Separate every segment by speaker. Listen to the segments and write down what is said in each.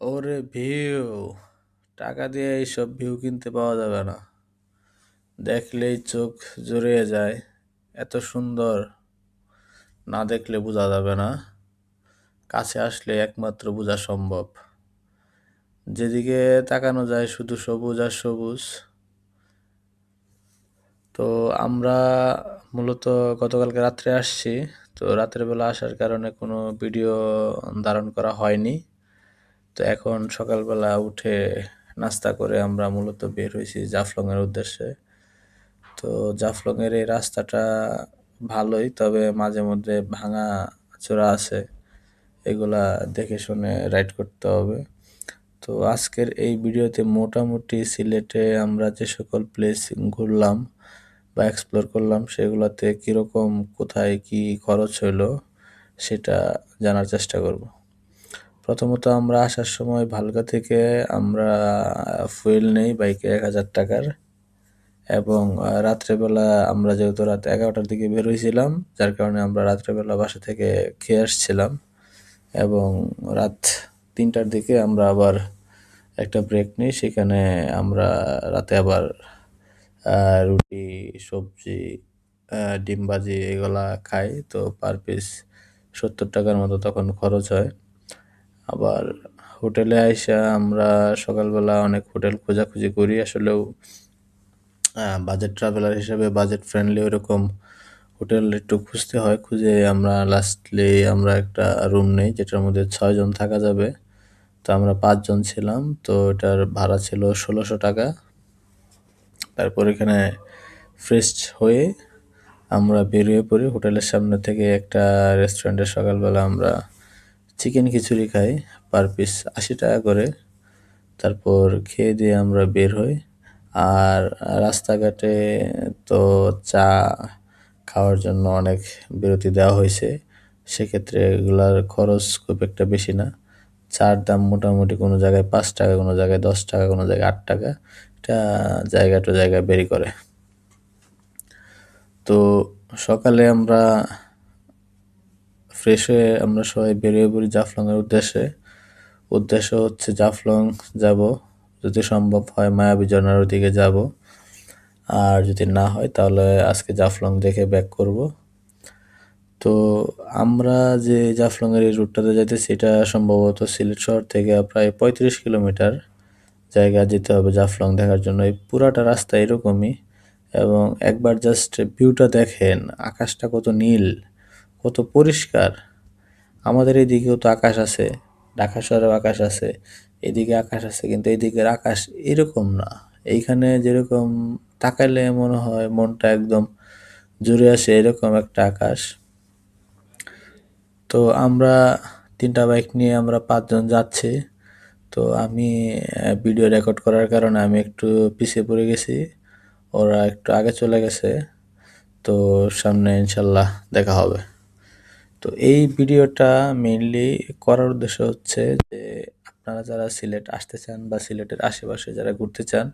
Speaker 1: ওরে ভিউ, টাকা দিয়ে এইসব ভিউ কিনতে পাওয়া যাবে না। দেখলেই চোখ জুড়িয়ে যায়, এত সুন্দর। না দেখলে বোঝা যাবে না। কাছে আসলে একমাত্র বোঝা সম্ভব। যেদিকে তাকানো যায় শুধু সবুজ আর সবুজ। তো আমরা মূলত গতকালকে রাত্রে আসছি, তো রাত্রের বেলা আসার কারণে কোনো ভিডিও ধারণ করা হয়নি। তো এখন সকালবেলা উঠে নাস্তা করে আমরা মূলত বের হয়েছি জাফলংয়ের উদ্দেশ্যে। তো জাফলংয়ের এই রাস্তাটা ভালোই, তবে মাঝে মধ্যে ভাঙা চোরা আছে, এগুলা দেখে শুনে রাইড করতে হবে। তো আজকের এই ভিডিওতে মোটামুটি সিলেটে আমরা যে সকল প্লেস ঘুরলাম বা এক্সপ্লোর করলাম, সেগুলোতে কীরকম, কোথায়, কি খরচ হলো সেটা জানার চেষ্টা করব। প্রথমত আমরা আসার সময় ভালকা থেকে আমরা ফুয়েল নেই বাইকে এক হাজার টাকার। এবং রাত্রেবেলা আমরা যেহেতু রাত এগারোটার দিকে বের হয়েছিলাম যার কারণে আমরা রাত্রেবেলা বাসা থেকে খেয়ে আসছিলাম। এবং রাত তিনটার দিকে আমরা আবার একটা ব্রেক নিই, সেখানে আমরা রাতে আবার রুটি, সবজি ডিম ভাজি এগুলা খাই। তো পার পিস সত্তর টাকার মতো তখন খরচ হয়। আবার হোটেলে আইসা আমরা সকালবেলা অনেক হোটেল খোঁজাখুঁজি করি। আসলেও বাজেট ট্রাভেলার হিসেবে বাজেট ফ্রেন্ডলি ওরকম হোটেল একটু খুঁজতে হয়। খুঁজে আমরা লাস্টলি আমরা একটা রুম নেই, যেটার মধ্যে ছয়জন থাকা যাবে। তো আমরা পাঁচজন ছিলাম, তো এটার ভাড়া ছিল ষোলোশো টাকা। তারপর এখানে ফ্রেশ হয়ে আমরা বেরিয়ে পড়ি হোটেলের সামনে থেকে একটা রেস্টুরেন্টে সকালবেলা আমরা চিকেন খিচুড়ি খাই পার পিস আশি টাকা করে। তারপর খেয়ে দিয়ে আমরা বের হই। আর রাস্তাঘাটে তো চা খাওয়ার জন্য অনেক বিরতি দেওয়া হয়েছে। সেক্ষেত্রে এগুলার খরচ খুব একটা বেশি না। চার দাম মোটামুটি কোনো জায়গায় পাঁচ টাকা, কোনো জায়গায় দশ টাকা, কোনো জায়গায় আট টাকা। এটা জায়গা টু জায়গায় বেরি করে। তো সকালে আমরা ফ্রেশ হয়ে আমরা সবাই বেরিয়ে পড়ি জাফলংয়ের উদ্দেশ্যে। উদ্দেশ্য হচ্ছে জাফলং যাব, যদি সম্ভব হয় মায়াবী ঝর্নার দিকে যাব। আর যদি না হয় তাহলে আজকে জাফলং দেখে ব্যাক করব। তো আমরা যে জাফলংয়ের এই রুটটাতে যাইতেছি, সেটা সম্ভবত সিলেট শহর থেকে প্রায় পঁয়ত্রিশ কিলোমিটার জায়গা যেতে হবে জাফলং দেখার জন্য। এই পুরাটা রাস্তা এরকমই এবং একবার জাস্ট ভিউটা দেখেন, আকাশটা কত নীল। কত পরিষ্কার। আমাদের এদিকেও তো আকাশ আছে, ঢাকা শহরেও আকাশ আছে, এদিকে আকাশ আছে কিন্তু এদিকের আকাশ এরকম না। এইখানে যেরকম তাকাইলে মনে হয় মনটা একদম জুড়ে আসে এরকম একটা আকাশ। তো আমরা তিনটা বাইক নিয়ে আমরা পাঁচজন যাচ্ছি। তো আমি ভিডিও রেকর্ড করার কারণে আমি একটু পিছিয়ে পড়ে গেছি। ওরা একটু আগে চলে গেছে। তো সামনে ইনশাল্লাহ দেখা হবে। তো এই ভিডিওটা মেইনলি করার উদ্দেশ্য হচ্ছে যে আপনারা যারা সিলেট আসতে চান বা সিলেটের আশেপাশে যারা ঘুরতে চান,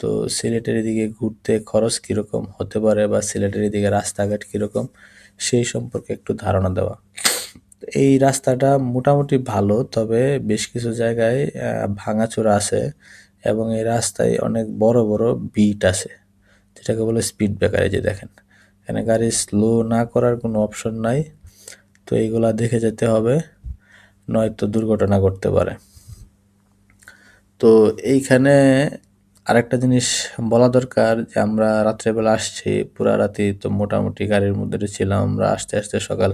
Speaker 1: তো সিলেটের এদিকে ঘুরতে খরচ কীরকম হতে পারে বা সিলেটের এদিকে রাস্তাঘাট কীরকম, সেই সম্পর্কে একটু ধারণা দেওয়া। এই রাস্তাটা মোটামুটি ভালো, তবে বেশ কিছু জায়গায় ভাঙাচোরা আছে এবং এই রাস্তায় অনেক বড় বড় বিট আছে, যেটাকে বলে স্পিড ব্রেকার এই যে দেখেন। এখানে গাড়ি স্লো না করার কোনো অপশন নাই। তো এইগুলা দেখে যেতে হবে, নয়তো দুর্ঘটনা ঘটতে পারে। তো এইখানে আরেকটা জিনিস বলা দরকার যে আমরা রাত্রেবেলা আসছি, পুরা রাতি তো মোটামুটি গাড়ির মধ্যে ছিলাম, আমরা আসতে আসতে সকাল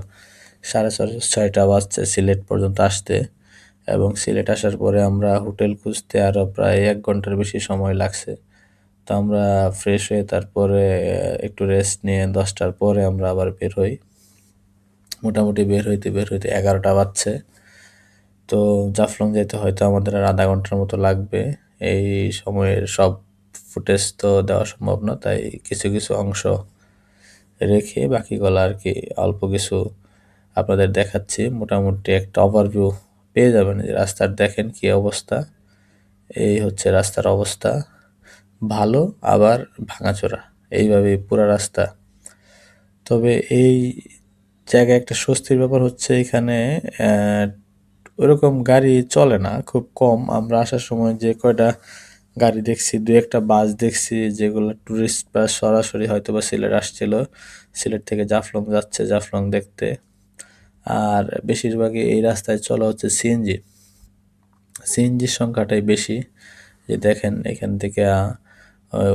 Speaker 1: সাড়ে ছয়টা বাজছে সিলেট পর্যন্ত আসতে এবং সিলেট আসার পরে আমরা হোটেল খুঁজতে আরও প্রায় এক ঘণ্টার বেশি সময় লাগছে। তো আমরা ফ্রেশ হয়ে তারপরে, একটু রেস্ট নিয়ে দশটার পরে আমরা আবার বের হই। মোটামুটি বের হইতে বের হইতে এগারোটা বাজছে। তো জাফলং যেতে হয়তো আমাদের আর আধা ঘণ্টার মতো লাগবে। এই সময়ের সব ফুটেজ তো দেওয়া সম্ভব না, তাই কিছু কিছু অংশ রেখে বাকিগুলো আর কি অল্প কিছু আপনাদের দেখাচ্ছি। মোটামুটি একটা ওভারভিউ পেয়ে যাবেন রাস্তার দেখেন কি অবস্থা। এই হচ্ছে রাস্তার অবস্থা। ভালো, আবার ভাঙাচোরা। এইভাবে পুরো রাস্তা। তবে এই জায়গায় একটা স্বস্তির ব্যাপার হচ্ছে এখানে ওইরকম গাড়ি চলে না, খুব কম। আমরা আসার সময় যে কয়টা গাড়ি দেখছি, দু একটা বাস দেখছি যেগুলো ট্যুরিস্ট বাস সরাসরি হয়তো বা সিলেট আসছিল, সিলেট থেকে জাফলং যাচ্ছে, জাফলং দেখতে। আর বেশিরভাগই এই রাস্তায় চলা হচ্ছে সিএনজি। সিএনজির সংখ্যাটাই বেশি। যে দেখেন এখান থেকে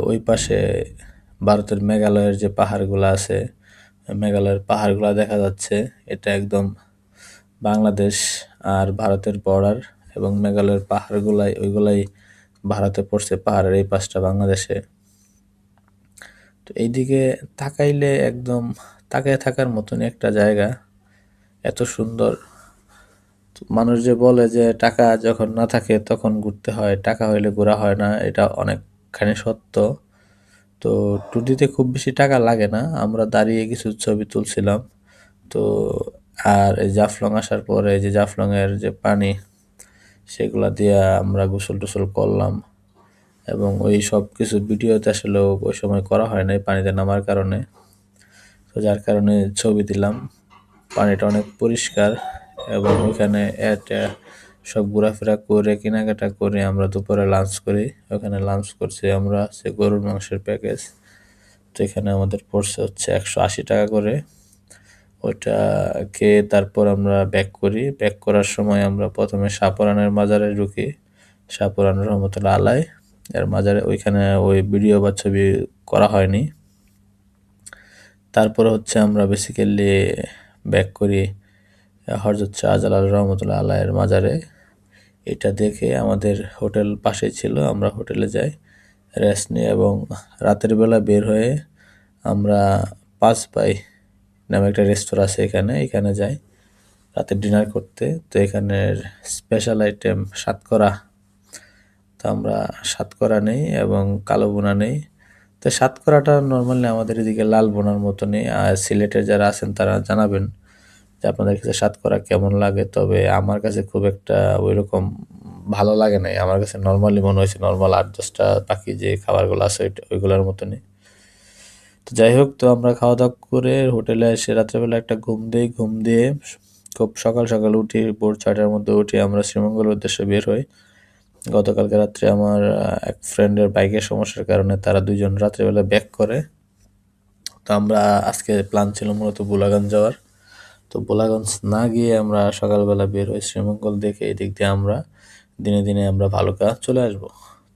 Speaker 1: ওই পাশে ভারতের মেঘালয়ের যে পাহাড়গুলো আছে মেঘালয়ের পাহাড়গুলো দেখা যাচ্ছে। এটা একদম বাংলাদেশ আর ভারতের বর্ডার এবং মেঘালয়ের পাহাড়গুলাই, ওইগুলাই ভারতে পড়ছে, পাহাড়ের এই পাশটা বাংলাদেশে। তো এইদিকে তাকাইলে একদম তাকায় থাকার মতন একটা জায়গা, এত সুন্দর। মানুষ যে বলে যে টাকা যখন না থাকে তখন ঘুরতে হয়, টাকা হইলে ঘোরা হয় না, এটা অনেকখানি সত্য। তো টুটিতে খুব বেশি টাকা লাগে না। আমরা দাঁড়িয়ে কিছু ছবি তুলছিলাম। তো আর এই জাফলং আসার পরে যে জাফলংয়ের যে পানি, সেগুলা দিয়ে আমরা গোসল টোসল করলাম এবং ওই সব কিছু ভিডিওতে আসলে ওই সময় করা হয় নাই পানিতে নামার কারণে। তো যার কারণে ছবি দিলাম। পানিটা অনেক পরিষ্কার এবং ওইখানে সব ঘোরাফেরা করে, কেনাকাটা করে আমরা দুপুরে লাঞ্চ করি। ওখানে লাঞ্চ করছি আমরা, সে গরুর মাংসের প্যাকেজ তো এখানে আমাদের পড়ছে হচ্ছে একশো আশি টাকা করে। ওইটা খেয়ে তারপর আমরা ব্যাক করি। ব্যাক করার সময় আমরা প্রথমে সাপুরানের মাজারে ঢুকি। সাপুরান রহমতুল্লাহ আলাই, এর মাজারে ওইখানে ওই ভিডিও বা ছবি করা হয়নি। তারপরে হচ্ছে আমরা বেসিক্যালি ব্যাক করি হরজত শাহজালাল রহমতুল্লাহ আল্লাহের মাজারে। এটা দেখে আমাদের হোটেল পাশে ছিল, আমরা হোটেলে যাই। রেস্ট নিই এবং রাতের বেলা বের হয়ে আমরা পাঁচ পাই নামে একটা রেস্তোরাঁ আছে এখানে এখানে যাই। রাতে ডিনার করতে, তো এখানের স্পেশাল আইটেম সাতকরা। তো আমরা সাতকরা নেই এবং কালো বোনা নেই। তো সাতকরাটা নর্মালি আমাদের এদিকে লাল বোনার মতনই, আর সিলেটের যারা আছেন তারা জানাবেন। যে আপনাদের কাছে স্বাদ সাতকরা কেমন লাগে? তবে আমার কাছে খুব একটা ওই রকম ভালো লাগে নাই। আমার কাছে নর্মালি মনে হয়েছে নর্মাল আট দশটা বাকি যে খাবারগুলো আছে ওইগুলোর মতনই। তো যাই হোক, তো আমরা খাওয়া দাওয়া করে হোটেলে এসে রাত্রেবেলা একটা ঘুম দিই। ঘুম দিয়ে খুব সকাল সকাল উঠি, ভোর ছয়টার মধ্যে উঠি আমরা শ্রীমঙ্গলের উদ্দেশ্যে বের হই। গতকালকে রাত্রে আমার এক ফ্রেন্ডের বাইকের সমস্যার কারণে তারা দুজন রাত্রেবেলা ব্যাক করে। তো আমরা আজকে প্ল্যান ছিল মূলত বুলাগান যাওয়ার। তো বোলাগঞ্জ না গিয়ে আমরা সকালবেলা বের হই শ্রীমঙ্গল দেখে, এদিক দিয়ে আমরা দিনে দিনে আমরা ভালো কাজ চলে আসব।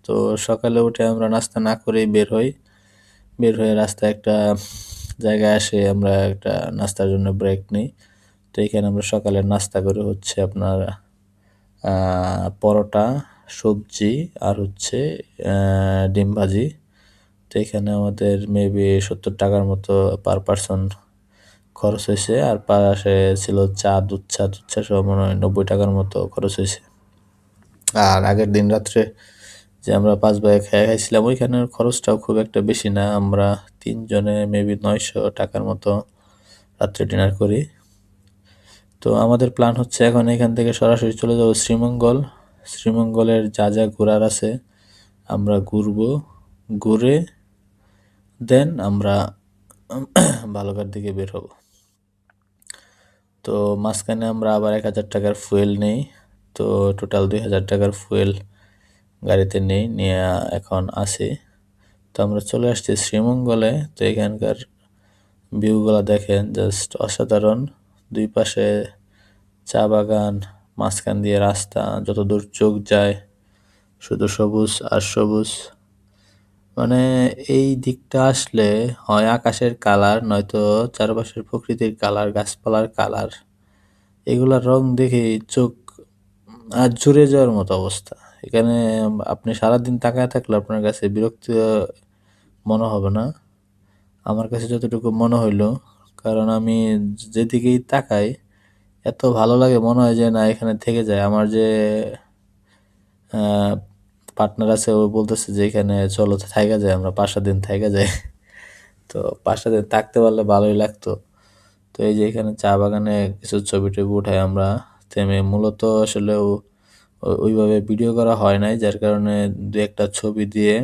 Speaker 1: তো সকালে উঠে আমরা নাস্তা না করেই বের হই। বের হয়ে রাস্তায় একটা জায়গায় আসে, আমরা একটা নাস্তার জন্য ব্রেক নিই। তো এখানে আমরা সকালের নাস্তা করে হচ্ছে আপনার পরোটা, সবজি আর হচ্ছে ডিম ভাজি। তো এখানে আমাদের মেবি সত্তর টাকার মতো পার পারসন খরচ হয়েছে, আর পাশে ছিল চা, দুধ চা দুধ চা সব মনে হয় নব্বই টাকার মতো খরচ হয়েছে। আর আগের দিন রাত্রে যে আমরা পাঁচ ভাই খেয়ে খাইছিলাম ওইখানের খরচটাও খুব একটা বেশি না। আমরা তিনজনে মেবি নয়শো টাকার মতো রাত্রে ডিনার করি। তো আমাদের প্ল্যান হচ্ছে এখন এখান থেকে সরাসরি চলে যাব শ্রীমঙ্গল। শ্রীমঙ্গলের যা যা ঘোরার আছে আমরা ঘুরব, ঘুরে দেন আমরা বালুঘাট দিকে বের হব। তো মাঝখানে আমরা আবার এক হাজার টাকার ফুয়েল নেই, তো টোটাল দুই হাজার টাকার ফুয়েল গাড়িতে নেই, নিয়ে এখন আসি তো আমরা চলে আসছি শ্রীমঙ্গলে। তো এখানকার ভিউগুলো দেখেন জাস্ট অসাধারণ। দুই পাশে চা বাগান, মাঝখান দিয়ে রাস্তা যত দূর চোখ যায়, শুধু সবুজ আর সবুজ। মানে এই দিকটা আসলে হয় আকাশের কালার, নয়তো চারপাশের প্রকৃতির কালার, গাছপালার কালার। এগুলার রং দেখে চোখ আর জুড়ে যাওয়ার মতো অবস্থা। এখানে আপনি সারাদিন তাকায় থাকলে আপনার কাছে বিরক্ত মনে হবে না। আমার কাছে যতটুকু মনে হইল, কারণ আমি যেদিকেই তাকাই, এত ভালো লাগে মনে হয় যে না, এখানে থেকে যায়। আমার যে পার্টনার আছে, ও বলতেছে যে এখানে চলো থাইকা যায়, আমরা পাঁচটা দিন থাইকা যাই তো পাঁচটা দিন থাকতে পারলে ভালোই লাগতো। তো এই যে এখানে চা বাগানে কিছু ছবি টবি উঠাই আমরা থেমে মূলত আসলে ওইভাবে ভিডিও করা হয় নাই, যার কারণে দু একটা ছবি দিয়ে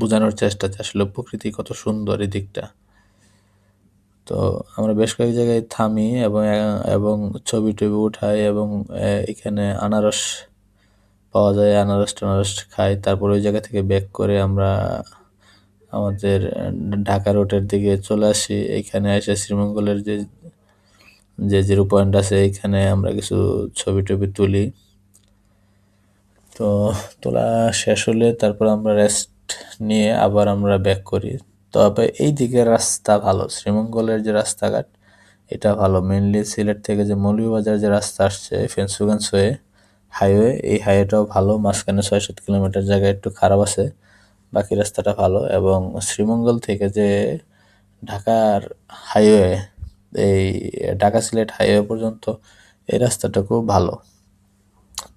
Speaker 1: বোঝানোর চেষ্টা আসলে প্রকৃতি কত সুন্দর এই দিকটা। তো আমরা বেশ কয়েক জায়গায় থামি এবং এবং ছবি টবি উঠাই এবং এখানে আনারস পাওয়া যায়, আনারস টানারস খাই। তারপর ওই জায়গা থেকে ব্যাক করে আমরা আমাদের ঢাকা রোডের দিকে চলে আসি। এইখানে এসে শ্রীমঙ্গলের যে যে জিরো পয়েন্ট আছে এইখানে আমরা কিছু ছবি টবি তুলি। তো তোলা শেষ হলে তারপর আমরা রেস্ট নিয়ে আবার আমরা ব্যাক করি। তবে এই দিকের রাস্তা ভালো। শ্রীমঙ্গলের যে রাস্তাঘাট, এটা ভালো। মেনলি সিলেট থেকে যে মৌলভীবাজার যে রাস্তা আসছে ফেন্সুগঞ্জ হয়ে হাইওয়ে, এই হাইওয়েটাও ভালো, মাঝখানে ছয় সাত কিলোমিটার জায়গায় একটু খারাপ আছে, বাকি রাস্তাটা ভালো এবং শ্রীমঙ্গল থেকে যে ঢাকার হাইওয়ে, এই ঢাকা সিলেট হাইওয়ে পর্যন্ত, এই রাস্তাটা খুব ভালো।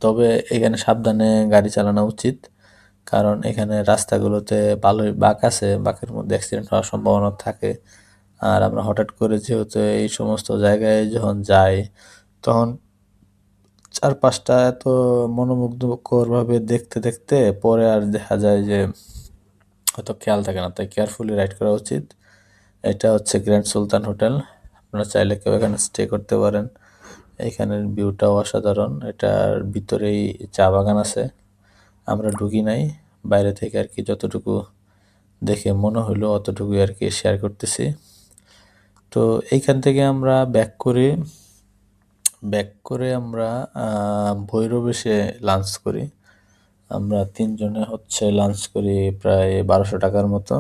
Speaker 1: তবে এখানে সাবধানে গাড়ি চালানো উচিত, কারণ এখানে রাস্তাগুলোতে ভালোই বাঁক আছে, বাঁকের মধ্যে অ্যাক্সিডেন্ট হওয়ার সম্ভাবনা থাকে। আর আমরা হঠাৎ করে যেহেতু এই সমস্ত জায়গায় যখন যাই, তখন চারপাশটা এত মনোমুগ্ধকরভাবে দেখতে দেখতে পরে আর দেখা যায় যে হয়তো খেয়াল থাকে না। তাই কেয়ারফুলি রাইড করা উচিত। এটা হচ্ছে গ্র্যান্ড সুলতান হোটেল আপনারা চাইলে কেউ এখানে স্টে করতে পারেন। এখানের ভিউটাও অসাধারণ। এটার ভিতরেই চা বাগান আছে। আমরা ঢুকি নাই। বাইরে থেকে আর কি যতটুকু দেখে মনে হলো অতটুকুই আর কি শেয়ার করতেছি। তো এইখান থেকে আমরা ব্যাক করে ব্যাক করে আমরা ভৈরব এসে লাঞ্চ করি। আমরা তিনজনে হচ্ছে লাঞ্চ করি প্রায় বারোশো টাকার মতো।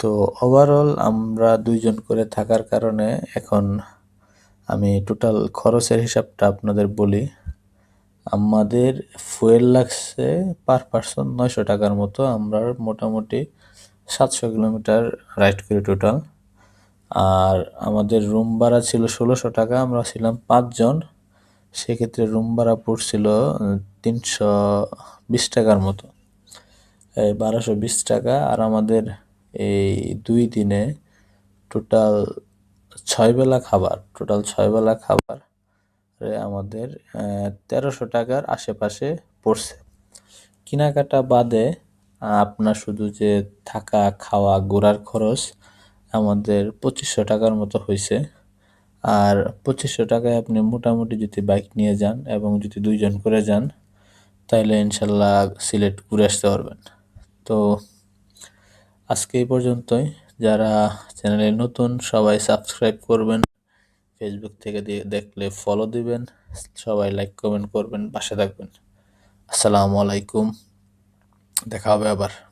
Speaker 1: তো ওভারঅল আমরা দুইজন করে থাকার কারণে এখন আমি টোটাল খরচের হিসাবটা আপনাদের বলি। আমাদের ফুয়েল লাগছে পার পার্সন নয়শো টাকার মতো। আমরা মোটামুটি সাতশো কিলোমিটার রাইড করি টোটাল আর আমাদের রুম ভাড়া ছিল ষোলোশো টাকা, আমরা ছিলাম পাঁচজন। সেক্ষেত্রে রুম ভাড়া পড়ছিল তিনশো বিশ টাকার মতো। বারোশো বিশ টাকা আর আমাদের এই দুই দিনে টোটাল ছয় বেলা খাবার টোটাল ছয় বেলা খাবার আমাদের তেরোশো টাকার আশেপাশে পড়ছে। কেনাকাটা বাদে আপনার শুধু যে থাকা, খাওয়া, ঘোরার খরচ আমাদের পঁচিশশো টাকার মতো হয়েছে আর পঁচিশশো টাকায় আপনি মোটামুটি যদি বাইক নিয়ে যান এবং যদি দুইজন করে যান তাহলে ইনশাল্লাহ সিলেট ঘুরে আসতে পারবেন। তো আজকে এই পর্যন্তই। যারা চ্যানেলে নতুন, সবাই সাবস্ক্রাইব করবেন। ফেসবুক থেকে দেখলে ফলো দিবেন। সবাই লাইক কমেন্ট করবেন, পাশে থাকবেন। আসসালামু আলাইকুম। দেখা হবে আবার।